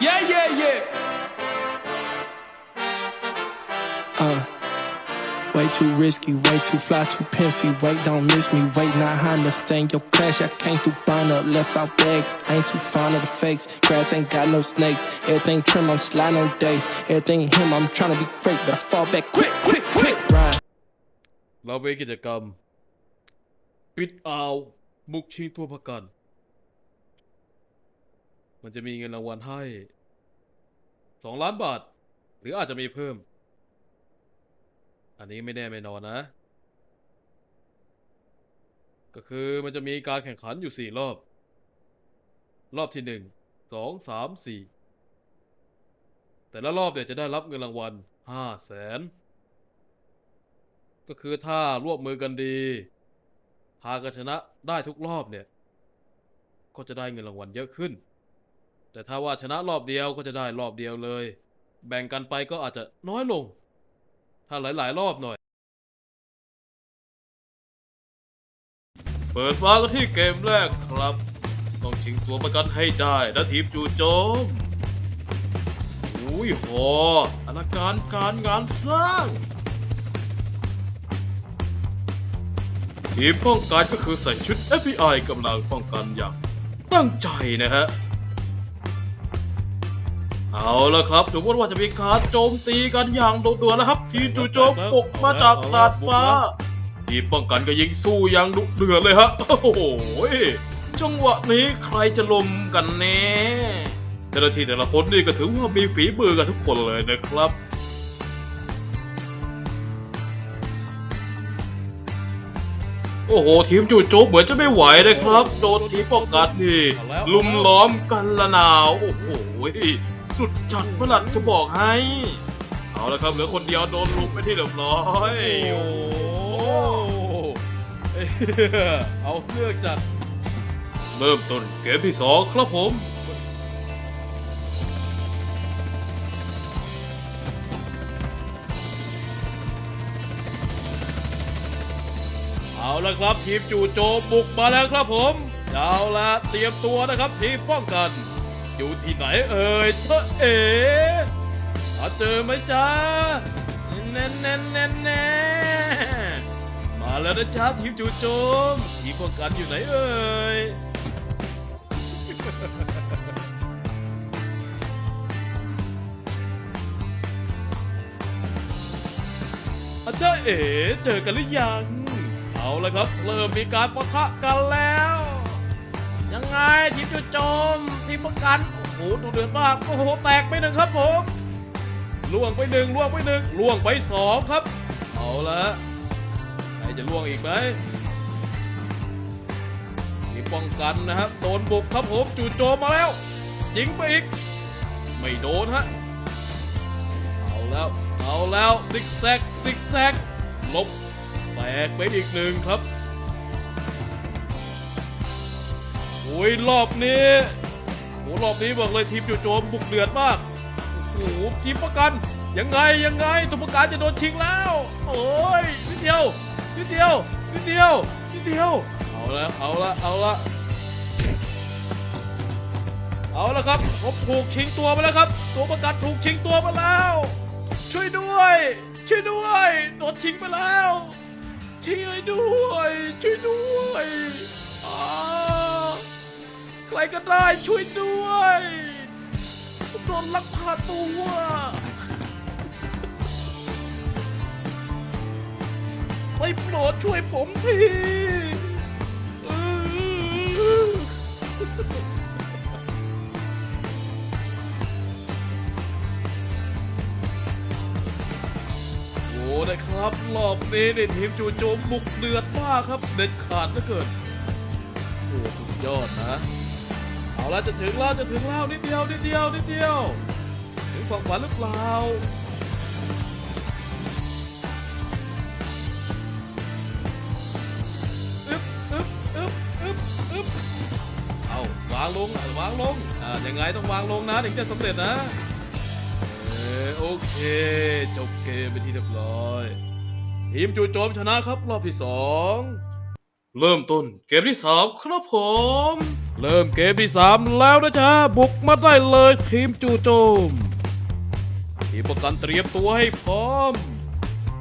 Yeah, yeah, yeah. Uh, way too risky, way too fly, too pimpsy. Wait, don't miss me. Wait, not high enough. Stay your clash. I came through bind up, left out bags. I ain't too fond of the fakes. Grass ain't got no snakes. Everything trim, I'm sliding on days. Everything him, I'm trying to be great, but I fall back quick, quick, quick. Ride. Low break is a. ปิดอ่าวบุกชิงตัวประกัน มันจะมีเงินรางวัลให้สองล้านบาท หรืออาจจะมีเพิ่ม อันนี้ไม่แน่ไม่นอนนะ ก็คือมันจะมีการแข่งขันอยู่สี่รอบ รอบที่หนึ่งสองสามสี่แต่ละรอบเนี่ยจะได้รับเงินรางวัลห้าแสนก็คือถ้าร่วมมือกันดี พากชนะได้ทุกรอบเนี่ย ก็จะได้เงินรางวัลเยอะขึ้น แต่ถ้าว่าชนะรอบเดียวก็จะได้รอบเดียวเลย แบ่งกันไปก็อาจจะน้อยลง ถ้าหลายๆ รอบหน่อย เปิดฟ้ากันที่เกมแรกครับ ต้องชิงตัวประกันให้ได้นะทีมจูโจมอุ้ยโหอลังการการงานสร้าง ทีมป้องกันก็คือใส่ชุด FBI กำลังป้องกันอย่างตั้งใจนะฮะ เอาละครับดูว่าจะมีการโจมตีกันอย่างโดดเด่วนนะครับ ทีมจู่โจมปกมาจากดาดฟ้า ทีมป้องกันก็ยิงสู้อย่างดุเดือดเลยฮะ โอ้โหจังหวะนี้ใครจะลมกันแน่แต่ละทีแต่ละคนนี่ก็ถือว่ามีฝีมือกันทุกคนเลยนะครับ โอ้โห ทีมจู่โจมเหมือนจะไม่ไหวนะครับ โดนทีมป้องกันนี่ลุมล้อมกันละนาว โอ้โห สุดจัดประหลัดจะบอกให้ เอาละครับเหลือคนเดียวโดนลุมไปที่เรียบร้อย โอ้โหเอ้ยเอาเครื่องจัด เริ่มต้นเกมที่สองครับผม เอาละครับทีมจู่โจมบุกมาแล้วครับผมเอาละเตรียมตัวนะครับทีมป้องกัน อยู่ที่ไหนเอ่ยเธอเอ๋หาเจอไหมจ๊ะแน่แน่แน่แน่มาแล้วนะจ๊ะทีมจู่โจม ทีมป้องกันอยู่ไหนเอ่ยอาจารย์เอ๋เจอกันหรือยัง เอาละครับ เริ่มมีการปะทะกันแล้ว ยังไงทีมจุดโจมทีมประกันโอ้โหดูเดือดมากโอ้โหแตกไปหนึ่งครับผมล่วงไปหนึ่งล่วงไปหนึ่งล่วงไปสองครับ เอาละใครจะล่วงอีกไหมทีมป้องกันนะครับโดนบุกครับผมจู่โจมมาแล้วยิงไปอีก ไม่โดนฮะเอาแล้วเอาแล้วซิกแซกซิกแซกลบ แตกไปอีกหนึ่งครับโอ้ยรอบนี้โอ้รอบนี้บอกเลยทีมจู่โจมบุกเดือดมากโอ้โหทีมประกันยังไงยังไงตัวประกันจะโดนชิงแล้ว โอ้ยนิดเดียวนิดเดียวนิดเดียวนิดเดียวเอาละเอาละเอาละเอาละครับผมถูกชิงตัวไปแล้วครับ ตัวประกันถูกชิงตัวไปแล้ว ช่วยด้วย ช่วยด้วยโดนชิงไปแล้ว ช่วยด้วย ช่วยด้วยอ่าใครก็ได้ช่วยด้วยโดนลักพาตัวไม่โปรดช่วยผมที นะครับรอบนี้ในทีมจูโจมบุกเดือดมากครับ เด็ดขาดเหลือเกินโอ้สุดยอดนะ เอาละจะถึงแล้วจะถึงแล้วนิดเดียวนิดเดียวนิดเดียว ถึงฝั่งฝันหรือเปล่าอึ๊บอึ๊บอึ๊บอึ๊บอึ๊บเอาวางลงวางลงอ่ายังไงต้องวางลงนะถึงจะสำเร็จนะ โอเค จบเกมไปนที่เรียบร้อยทีมจู่โจมชนะครับรอบที่สองเริ่มต้นเกมที่สามครับผม เริ่มเกมที่สามแล้วนะจ๊ะบุกมาได้เลยทีมจู่โจม ทีมประกันเตรียมตัวให้พร้อม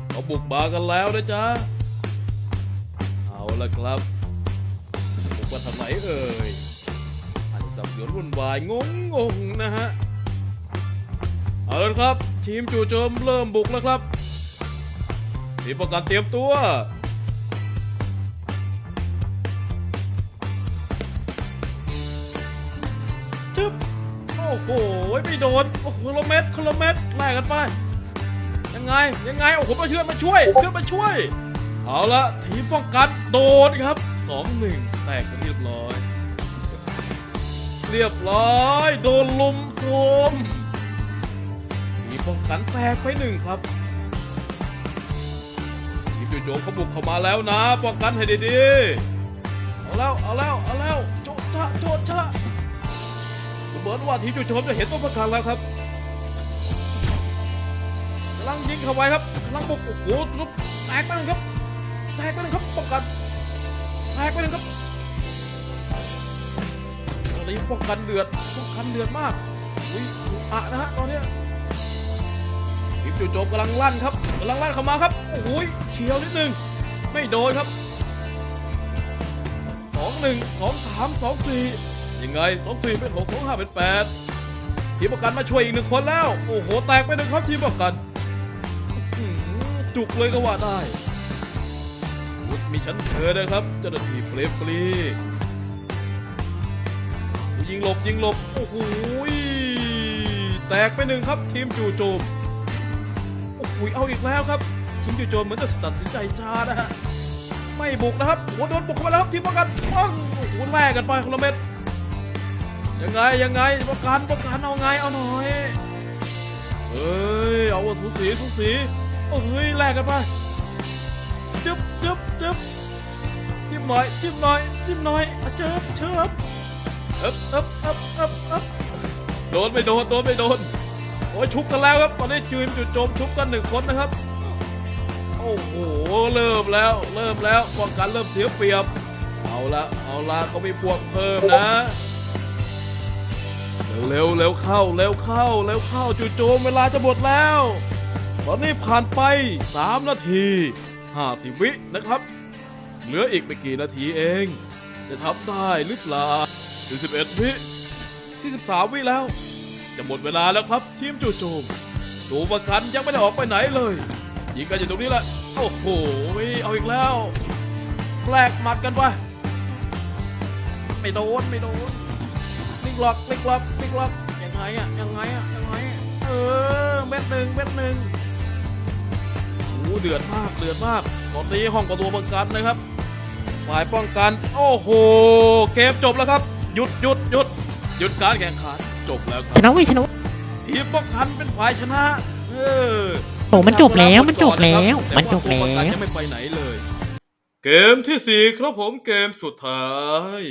เขาบุกมากันแล้วนะจ๊ะเอาละครับบุกมาทางไหนเอ่ยอาจจะสับสนวุ่นวายงงงงๆนะฮะ เอาละครับ ทีมจู่โจมเริ่มบุกแล้วครับทีมประกันเตรียมตัว จึ๊บ โอ้โห ไม่โดน โอ้โหคนละเม็ดคนละเม็ดแลกกันไป ยังไง ยังไง โอ้โหมาเชื่อมาช่วยเชื่อมาช่วย เอาละทีมป้องกันโดนครับสองหนึ่งแตกกันเรียบร้อย เรียบร้อย โดนลุมโทรมทีม ป้องกันแตกไปหนึ่งครับทีมจู่โจเขาบุกเข้ามาแล้วนะ ป้องกันให้ดีๆ เอาแล้วเอาแล้วเอาแล้วโจชะโจชะเหมือนว่าทีมโจโจมจะเห็นต้นประกันแล้วครับกำลังยิงเข้าไปครับกำลังบุกโอ้โหลุกแตกไปหนึ่งครับแตกไปหนึ่งครับป้องกันแตกไปหนึ่งครับตอนนี้ป้องกันเดือดป้องกันเดือดมากอุ้ยอะนะฮะตอนเนี้ ยทีมจู่โจมกำลังลั่นครับกำลังลั่นเข้ามาครับโอ้โหเฉียวนิดนึงไม่โดนครับสองหนึ่งสองสามสองสี่ยังไงสองสี่เป็นหกสองห้าเป็นแปดทีมประกันมาช่วยอีกหนึ่งคนแล้ว โอ้โห แตกไปหนึ่งครับทีมประกันจุกเลยก็ว่าได้วุฒมีชั้นเธอนะครับ เจ้าหน้าที่เฟรฟรียิงหลบยิงหลบ โอ้โหแตกไปหนึ่งครับทีมจู่โจม อ้โหเอาอีกแล้วครับทีมจู่โจมเหมือนจะตัดสินใจช้านะฮะไม่บุกนะครับโอ้โดนบุกเข้ามาแล้วครับทีมประกันปังโอ้โหแลกกันไปคนละเม็ดยังไงยังไงประกันประกันเอาไงเอาหน่อยเอ้ยเอาวสูสีสูสีเอ้ยแลกกันไปจึ๊บจึ๊บจึ๊บจิ้มหน่อยจิ้มหน่อยจิ้มหน่อยอะเจิบเชิบเอ๊บเอ๊บเอ๊บเอ๊บเอ๊บโดนไม่โดนโดนไม่โดน อ้ยชุบกันแล้วครับตอนนี้ทีมจุดโจมชุบกันหนึ่งคนนะครับโอ้โหเริ่มแล้วเริ่มแล้วป้องกันเริ่มเสียเปรียบ เอาละเอาละเขามีพวกเพิ่มนะเร็วเร็วเข้าเร็วเข้าเร็วเข้าจู่โจมเวลาจะหมดแล้ว ตอนนี้ผ่านไป 3 นาที50วินะครับ เหลืออีกไม่กี่นาทีเอง จะทำได้หรือเปล่าถึง11วิที่13วิแล้ว จะหมดเวลาแล้วครับทีมจู่โจมตัวประกันยังไม่ได้ออกไปไหนเลยยิงกันอยู่ตรงนี้แหละโอ้โหเอาอีกแล้วแลกหมัดกันไปไม่โดนไม่โดนลิกล็อกลิกล็อกลิกล็อกยังไงอะยังไงอะยังไงเออเม็ดหนึ่งเม็ดหนึ่งโอ้เดือดมากเดือดมากตอนนี้ห้องประตูป้องกันนะครับฝ่ายป้องกัน โอ้โหเกมจบแล้วครับหยุดหยุดหยุดหยุดการแข่งขัน จบแล้วคชรับนะเว้ยชนะเว้ยทีมป้องกันเป็นฝ่ายชนะเออ โอ้มันจบแล้วมันจบแล้วต่มันจบตัวแล้ประกันวยังไม่ไปไหนเลย เกมที่สี่ครับผมเกมสุดท้าย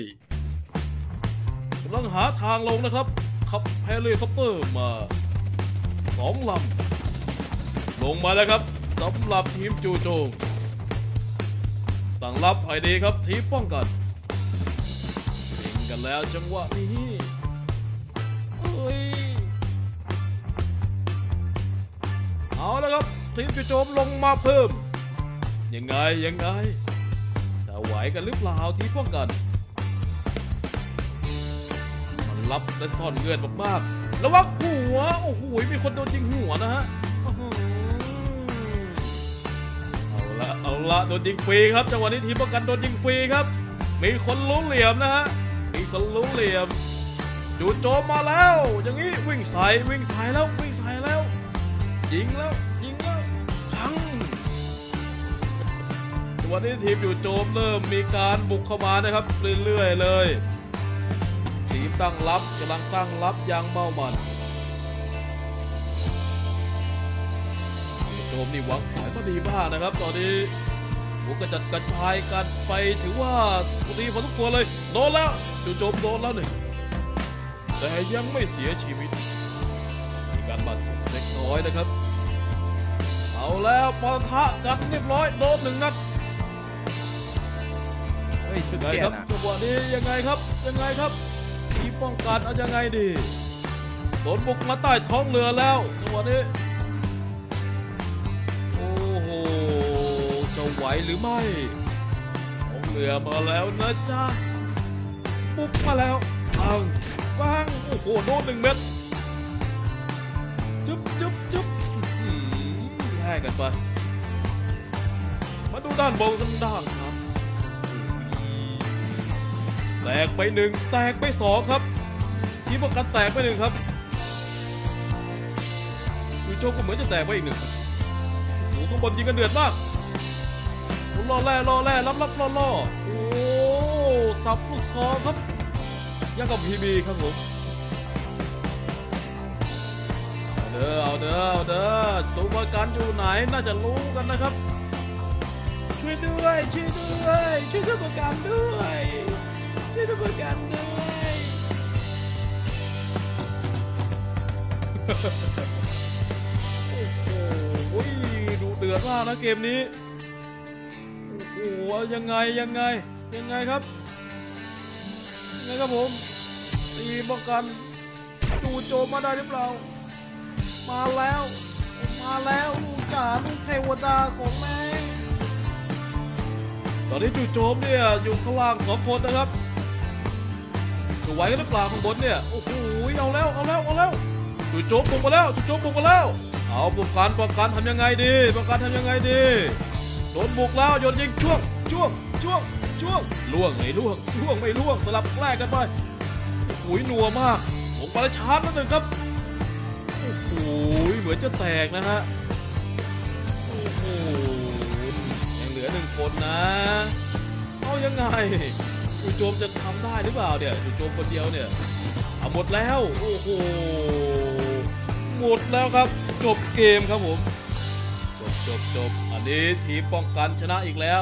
กำลังหาทางลงนะครับ ขับเฮลิคอปเตอร์มาสองลำลงมาแล้วครับสำหรับทีมจูโจมตั้งรับให้ดีครับทีมป้องกันเล่งกันแล้วจังหวะนี้ เอาแล้วครับ ทีมจู่โจมลงมาเพิ่ม ยังไงยังไงจะไหวกันหรือเปล่าทีมป้องกันมันรับและซ่อนเงื่อนมากๆระวังหัวโอ้โหมีคนโดนยิงหัวนะฮะเอาละเอาละโดนยิงฟรีครับจังหวะนี้ทีมป้องกันโดนยิงฟรีครับ มีคนรู้เหลี่ยมนะฮะมีคนรู้เหลี่ยมจู่โจมมาแล้ว อย่างนี้วิ่งใส่วิ่งใส่แล้ววิ่ง ยิงแล้วยิงแล้วพังวันนี้ทีมอยู่โจมเริ่มมีการบุกเข้ามานะครับเรื่อยๆเลย ทีมตั้งรับกำลังตั้งรับอย่างเมามันโจมนี่วางแผนก็ดีมากนะครับ ตอนนี้บุกกระจัดกระจายกันไปถือว่าดีพอทุกตัวเลยโดนแล้วจู่โจมโดนแล้วหนึ่งแต่ยังไม่เสียชีวิต การบาดเจ็บเล็กน้อยนะครับ เอาแล้วปะทะกันเรียบร้อยโดนหนึ่งนัดนี่ชุดยังไงเปลี่ยครับนอะจังหวะนี้ยังไงครับยังไงครับทีมป้องกันเอายังไงดีโดนบุกมาใต้ท้องเรือแล้วจังหวะนี้ โอ้โหจะไหวหรือไม่ท้องเรือมาแล้วนะจ๊ะบุกมาแล้วปังปังโอ้โหโดนหนึ่งเม็ด จุ๊บจุ๊บจุ๊บอื้อหือแลกกันไป มาดูด้านบนกันด้านครับ แตกไปหนึ่งแตกไปสองครับ ทีมประกันแตกไปหนึ่งครับดูโชคก็เหมือนจะแตกไปอีกหนึ่งดูข้างบนยิงกันเดือดมากล่อแร่ล่อแร่รับรับล่อล่อโอ้สับลูกซองครับยังกับพีบีครับผม เอาเด้อเอาเด้อเอาเด้อตัวประกันอยู่ไหนน่าจะรู้กันนะครับ ช่วยด้วยช่วยด้วยช่วยตัวประกันด้วยช่วยตัวประกันด้วยโอ้โหดูเดือดมากนะเกมนี้โอ้โหยังไงยังไงยังไงครับยังไงครับผมตีป้องกันจูโจมมาได้หรือเปล่า มาแล้ว มาแล้วลูกจ๋าลูกเทวดาของแม่ ตอนนี้จู่โจมเนี่ยอยู่ข้างล่างสองคนนะครับจะไหวกันหรือเปล่าข้างบนเนี่ย โอ้โห เอาแล้ว เอาแล้ว เอาแล้วจู่โจมบุกมาแล้วจู่โจมบุกมาแล้ว เอาป้องกันป้องกันทำยังไงดีป้องกันทำยังไงดี โดนบุกแล้วโยนยิงช่วง ช่วง ช่วง ช่วง ล่วงไม่ล่วง ช่วงไม่ล่วงสลับแกลกกันไปโอ้โหนัวมากลงไปแล้วชาร์จแล้วหนึ่งครับ หเหมือนจะแตกนะฮะ โอ้โห ยังเหลือหนึ่งคนนะ เอายังไงจู่โจมจะทำได้หรือเปล่าเนี่ยจู่โจมคนเดียวเนี่ยเอาหมดแล้ว โอ้โห หมดแล้วครับ จบเกมครับผม จบจบจบอันนี้ทีมป้องกันชนะอีกแล้ว